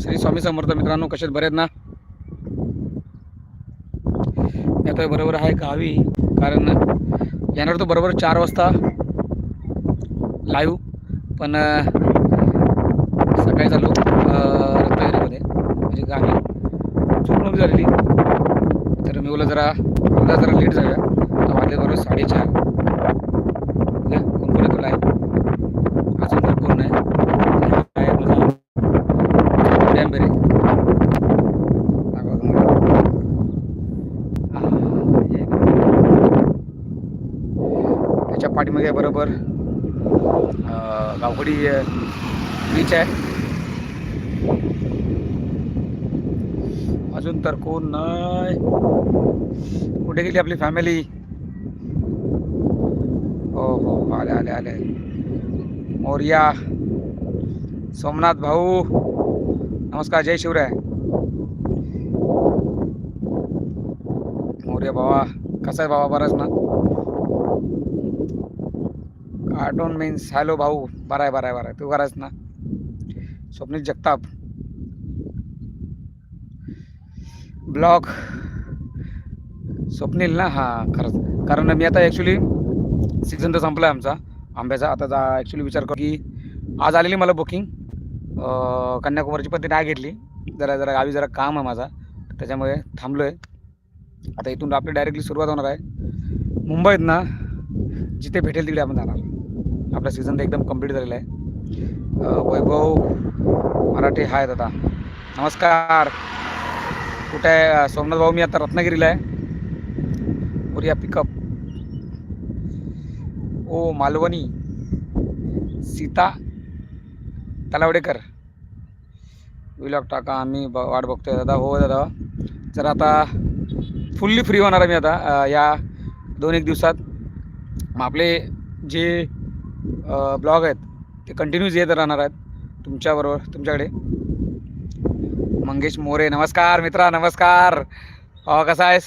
श्री स्वामी समर्थ मित्रांनो कशात बरेत ना? मी आता बरोबर आहे गावी कारण येणार तो बरोबर चार वाजता लाईव्ह पण सकाळी चालू रत्नागिरीमध्ये म्हणजे गावी. चुकणूक झालेली. तर मी उला जरा उद्या जरा लेट झाल्या आता वाजले बरोबर साडेचार बघूया कोण कोण तुला आहे अजून तर कोण नाही आहे माझा डॅम बेरे दाखवा तुम्हाला. आ, हे बघा. बरोबर. गावखडी बीच आहे. अजून तर कोण नाही. कुठे गेली आपली फॅमिली हो हो आले आले आले. मोर्या सोमनाथ भाऊ. नमस्कार जय शिवराय. मोर्या बाबा कसा आहे बाबा बराच ना. डोंट मीन्स हॅलो भाऊ बरा आहे बरा आहे बरा आहे तू करायच ना. स्वप्नील जगताप. ब्लॉग स्वप्नील ना? हां खरंच. कारण मी आता ॲक्च्युली सीझन तर संपला आहे आमचा. आंब्याचा आता जा ॲक्च्युली विचार कर की आज आलेली मला बुकिंग कन्याकुमारीची पण ती नाही घेतली. जरा जरा गावी जरा काम आहे माझा. त्याच्यामुळे थांबलो आहे आता इथून आपली डायरेक्टली सुरुवात होणार आहे. मुंबईत ना जिथे भेटेल तिकडे आपण जाणार. आपला सीझन तर एकदम कंप्लीट झालेला आहे. वैभव मराठे हाय दादा. नमस्कार. कुठे आहे? सोमनाथ भाऊ मी आता रत्नागिरीला आहे. उरिया पिकअप ओ मालवणी. सीता तलावडेकर. विलॉग टाका आम्ही ब वाट बघतोय दादा. हो दादा. जर आता फुल्ली फ्री होणार आहे मी आता. या दोन एक दिवसात. मग आपले जे ब्लॉग आहेत. ते कंटिन्यूज येत राहणार आहेत. तुमच्याबरोबर तुमच्याकडे. मंगेश मोरे नमस्कार मित्रा नमस्कार. अहो कसा आहेस?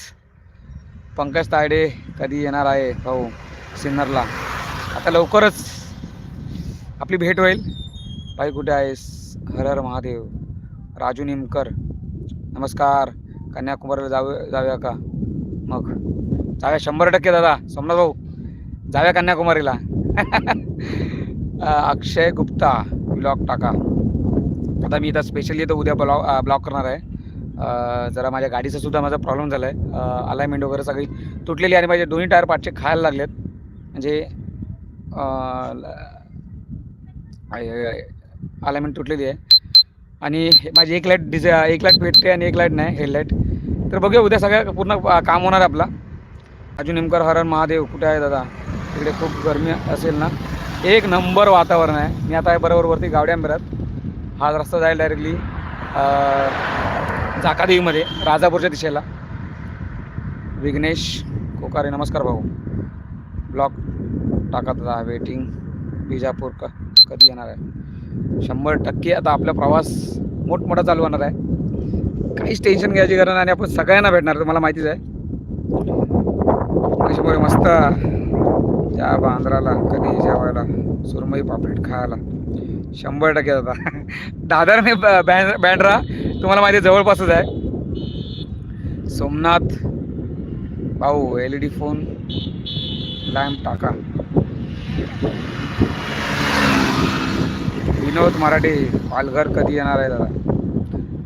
पंकज तायडे कधी येणार आहे? भाऊ सिन्नरला. आता लवकरच आपली भेट होईल. भाई कुठे आहेस? हर हर महादेव. राजू निमकर. नमस्कार. कन्याकुमारीला जाऊ जाऊया का? मग. जाऊया शंभर टक्के दादा. सोमनाथ भाऊ जाऊया कन्याकुमारीला. अक्षय गुप्ता ब्लॉग टाका. आता मी इथं स्पेशली इथं उद्या ब्लॉग ब्लॉग करणार आहे. जरा माझ्या गाडीचा सुद्धा माझा प्रॉब्लेम झाला आहे अलायमेंट वगैरे सगळी तुटलेली आणि माझे दोन्ही टायर पाठचे खायला लागलेत. म्हणजे अलायमेंट तुटलेली आहे. आणि माझी एक लाइट डिझ एक लाइट भेटते आणि एक लाइट नाही हेडलाईट तर बघूया उद्या सगळ्या पूर्ण काम होणार आहे आपला. अजून नेमकर हरण महादेव कुठे आहे दादा? तिकडे खूप गरमी असेल ना. एक नंबर वातावरण आहे. मी आता आहे बरोबर वरती गावड्या आंबेरात हा रस्ता जाईल डायरेक्टली जाकादेवीमध्ये राजापूरच्या दिशेला. विघ्नेश कोकारे नमस्कार भाऊ. ब्लॉक टाकत होता वेटिंग बिजापूर क कधी येणार आहे? शंभर टक्के आता आपला प्रवास मोठमोठा चालू होणार आहे. काहीच टेन्शन घ्यायची गरज नाही आणि आपण सगळ्यांना भेटणार तुम्हाला माहितीच आहे. मस्त त्या बांद्राला कधी जेवायला सुरमई पापलेट खायला. शंभर टक्के दादा. दादरने बँड बँड्रा तुम्हाला माहिती आहे जवळपासच आहे. सोमनाथ भाऊ L E D phone lamp टाका. विनोद मराठे पालघर कधी येणार आहे दादा?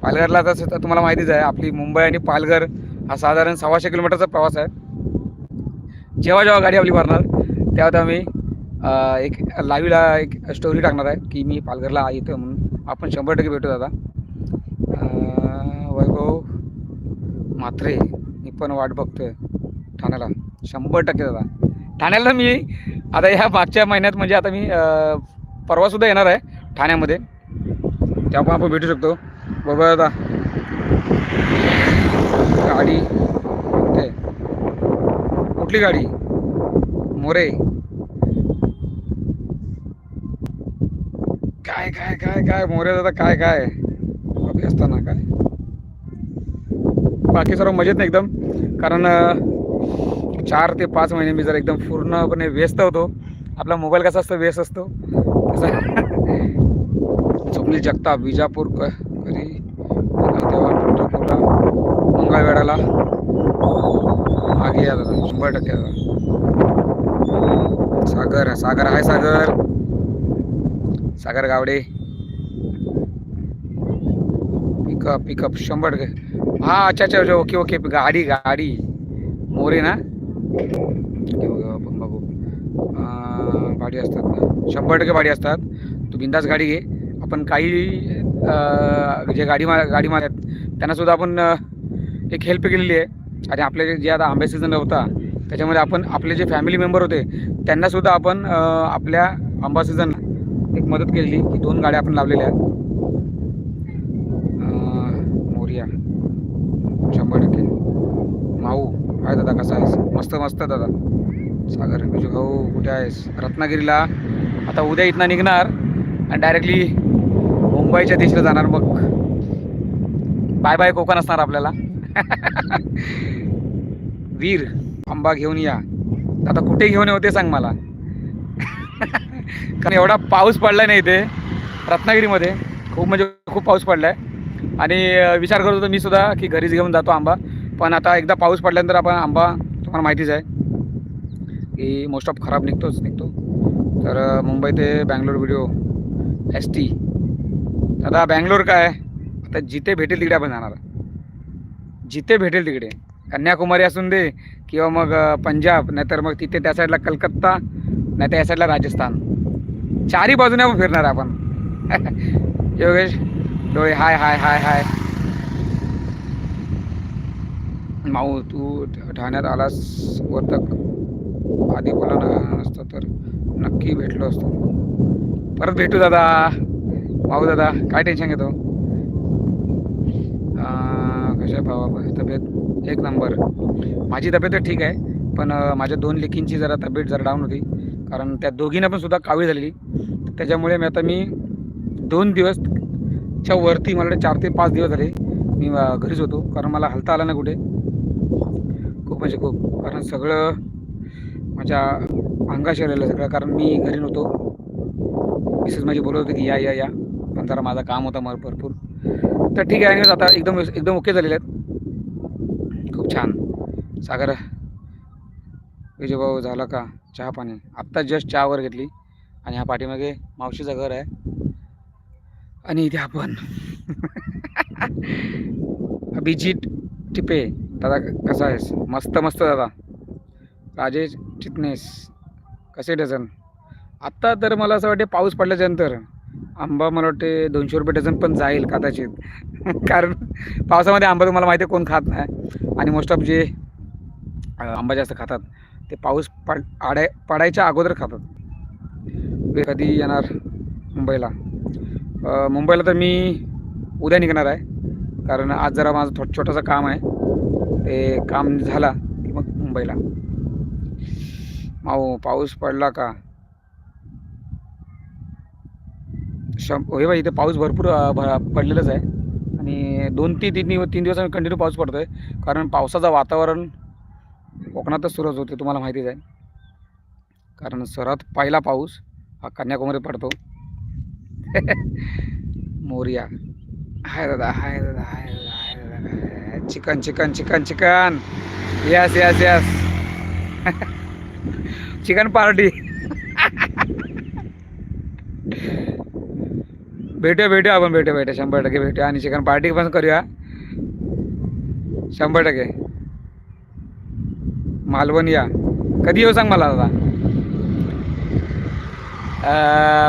पालघरला तसं तर तुम्हाला माहितीच आहे आपली मुंबई आणि पालघर हा साधारण सव्वाशे किलोमीटरचा प्रवास आहे. जेव्हा जेव्हा गाडी आपली भरणार तेव्हा आता मी एक लाईव्हला एक स्टोरी टाकणार आहे की मी पालघरला येतो म्हणून. आपण शंभर टक्के भेटू दादा. वैभव म्हात्रे मी पण वाट बघतोय ठाण्याला. शंभर टक्के दादा. ठाण्याला मी आता ह्या मागच्या महिन्यात म्हणजे आता मी परवासुद्धा येणार आहे ठाण्यामध्ये. त्यामुळे आपण भेटू शकतो. बाबा दादा. गाडी कुठली गाडी? मोरे. काय काय काय काय मोरे दादा काय काय? बाकी असताना काय? बाकी सर्व मजेत नाही एकदम? कारण चार ते पाच महिने मी जर एकदम पूर्णपणे व्यस्त होतो. आपला मोबाईल कसा असतो व्यस्त असतो. तसा. स्वप्नील जगताप विजापूर कधी? तेव्हा पंढरपूरला मंगळवेढाला मागे या दादा शंभर टक्के दादा. Sagar Sagar hi Sagar. Sagar Gawde. Pickup pickup शंभर टक्के हा अच्छा अच्छा ओके ओके गाडी गाडी. मोरे ना? ओके ओके आपण बघू. गाडी असतात ना. शंभर टक्के गाडी असतात. तू बिंदास गाडी घे. आपण काही जे गाडी मा गाडी मारत त्यांना सुद्धा आपण एक हेल्प केलेली आहे. आणि आपले जे आता आंबे सीझन होता त्याच्यामध्ये आपण आपले जे फॅमिली मेंबर होते त्यांनासुद्धा आपण आपल्या आंबा सीझन एक मदत केलेली की दोन गाड्या आपण लावलेल्या आहेत. अं, मोरिया शंभर टक्के. माऊ काय दादा कसा आहेस? मस्त मस्त दादा. सागर बिजू भाऊ कुठे आहेस? रत्नागिरीला. आता उद्या इथनं निघणार आणि डायरेक्टली मुंबईच्या दिशेला जाणार मग बाय बाय कोकण असणार आपल्याला. वीर आंबा घेऊन या. आता कुठे घेऊन येऊ ते सांग मला. कारण एवढा पाऊस पडला नाही इथे रत्नागिरीमध्ये. खूप म्हणजे खूप पाऊस पडला आहे आणि विचार करत होतो मी सुद्धा की घरीच घेऊन जातो आंबा. पण आता एकदा पाऊस पडल्यानंतर आपण आंबा तुम्हाला माहितीच आहे की मोस्ट ऑफ खराब निघतोच निघतो. तर मुंबई ते बँगलोर व्हिडिओ एस टी दादा बँगलोर काय? आता जिथे भेटेल तिकडे आपण जाणार. जिथे भेटेल तिकडे. कन्याकुमारी असून दे किंवा मग पंजाब नाहीतर मग तिथे त्या साईडला कलकत्ता नाही त्या साईडला राजस्थान. चारही बाजूने आपण फिरणार आहे आपण. योगेश डोळे हाय हाय हाय हाय. माऊ तू ठाण्यात आलास वर्तक. आधी बोला नसतं तर नक्की भेटलो असतो. परत भेटू दादा. माऊ दादा काय टेन्शन घेतो? कशा भावा? तब्येत? एक नंबर माझी तब्येत तर ठीक आहे पण माझ्या दोन लेखींची जरा तब्येत जरा डाऊन होती. कारण त्या दोघींना पण सुद्धा कावी झालेली. त्याच्यामुळे मी आता मी दोन दिवस च्या वरती मला चार ते पाच दिवस झाले मी घरीच होतो. कारण मला हलता आला ना कुठे. खूप म्हणजे खूप. कारण सगळं माझ्या अंगाशी आलेलं सगळं. कारण मी घरी नव्हतो. मिसेस माझी बोलत होती की या या या. पण जरा माझं काम होतं मला भरपूर. तर ठीक आहे. आता एकदम एकदम ओके झालेले आहेत. खूप छान. सागर विजयभाऊ झाला का चहा पाणी? आत्ता जस्ट चहावर घेतली आणि ह्या पाठीमागे मावशीचं घर आहे. आणि इथे आपण अभिजित टिपे. दादा कसा आहेस? मस्त मस्त दादा. राजेश चितनेस. कसे डझन? आत्ता तर मला असं वाटते पाऊस पडल्याच्यानंतर आंबा मला वाटते दोनशे रुपये डझन पण जाईल कदाचित. कारण पावसामध्ये आंबा तुम्हाला माहिती आहे कोण खात नाही. आणि मोस्ट ऑफ जे आंबा जास्त खातात ते पाऊस पड आडाय पडायच्या अगोदर खातात. कधी येणार मुंबईला? मुंबईला तर मी उद्या निघणार आहे. कारण आज जरा माझं थोडं छोटंसं काम आहे. ते काम झाला की मग मुंबईला. माऊ पाऊस पडला का? शं हे बाई इथे पाऊस भरपूर पडलेलाच आहे. आणि दोन ते तीन दिवस तीन दिवस कंटिन्यू पाऊस पडतो आहे कारण पावसाचं वातावरण कोकणातच सुरज होते तुम्हाला माहितीच आहे. कारण सर्वात पहिला पाऊस हा कन्याकुमारी पडतो. मोरिया. हाय दादा हाय दादा हाय दादा हाय दादा chicken chicken chicken chicken. Yes yes yes chicken party. भेटूया भेटूया आपण भेटूया भेटूया. शंभर टक्के भेटूया आणि चिकन पार्टी पण करूया. शंभर टक्के. मालवण या. कधी येऊ सांग मला दादा?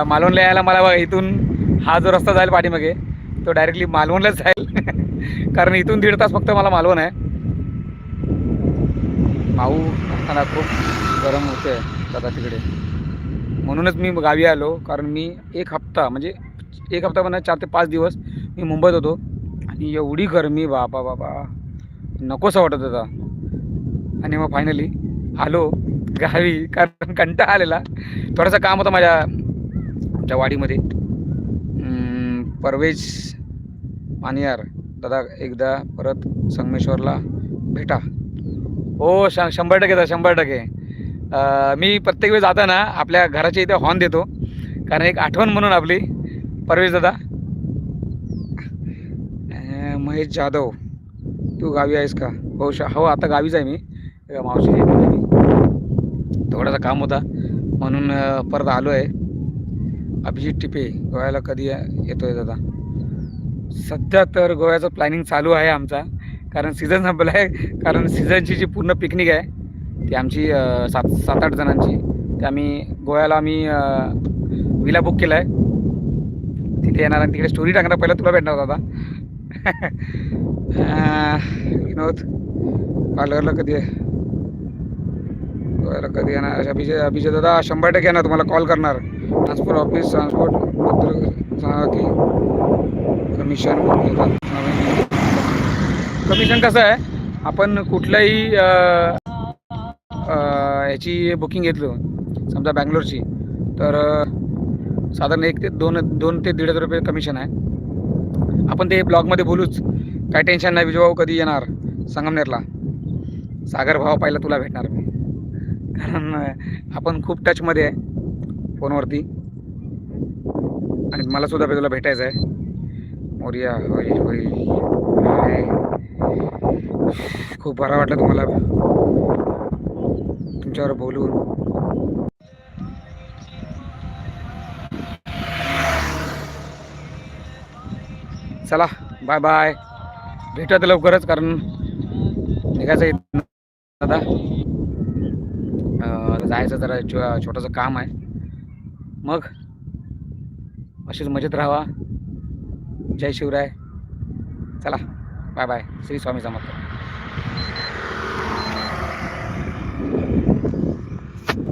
मालवणला यायला मला बघा इथून हा जो रस्ता जाईल पाठीमागे तो डायरेक्टली मालवणलाच जाईल. कारण इथून दीड तास फक्त मला मालवण आहे. माऊ असताना खूप गरम होते दादा तिकडे. म्हणूनच मी गावी आलो कारण मी एक हप्ता म्हणजे एक हप्ता पण चार ते पाच दिवस मी मुंबईत होतो. आणि एवढी गरमी बाबा बाबा नकोसं वाटत होता. आणि मग फायनली आलो गावी कारण कंटाळा आलेला. थोडंसं काम होतं माझ्या आमच्या वाडीमध्ये. परवेज मानियार दादा एकदा परत संगमेश्वरला भेटा. हो श शंभर टक्के दादा शंभर टक्के. मी प्रत्येक वेळी जाताना आपल्या घराच्या इथे हॉर्न देतो. कारण एक आठवण म्हणून आपली. परवेश दादा. महेश जाधव तू गावी आहेस का? हो श हो आता गावीच आहे मी. मावशी. थोडासा काम होता. म्हणून परत आलो आहे अभिजित टिपे गोव्याला कधी येतोय दादा. सध्या तर गोव्याचं प्लॅनिंग चालू आहे आमचा. कारण सीझन संपला आहे कारण सीझनची जी पूर्ण पिकनिक आहे ती आमची सात सात आठ जणांची. ते आम्ही गोव्याला आम्ही विला बुक केला आहे तिथे येणार आणि तिकडे स्टोरी टाकणार. पहिला तुला भेटणार होता विनोद पार्लरला कधी आहे? बरं कधी येणार? अभिजय अभिजय दादा शंभर टक्के येणार तुम्हाला कॉल करणार. ट्रान्सपोर्ट ऑफिस ट्रान्सपोर्ट सांगा की कमिशन कमिशन कसं आहे? आपण कुठल्याही याची बुकिंग घेतलो समजा बँगलोरची तर साधारण एक ते दोन दोन ते दीड हजार रुपये कमिशन आहे. आपण ते ब्लॉगमध्ये बोलूच. काय टेन्शन नाही विजयभाऊ कधी येणार? संगमनेरला. सागर भाव पाहिला तुला भेटणार. मी कारण आपण खूप टचमध्ये आहे फोनवरती. आणि मला सुद्धा तुला भेटायचं आहे. मोर्या होय होय. खूप बरं वाटलं तुम्हाला तुमच्यावर बोलून. चला बाय बाय भेटत लवकरच कारण निघायचं आहे दादा जायचं जरा छो छोटंसं काम आहे. मग अशीच मजेत राहावा. जय शिवराय. चला बाय बाय श्री स्वामी समर्थ.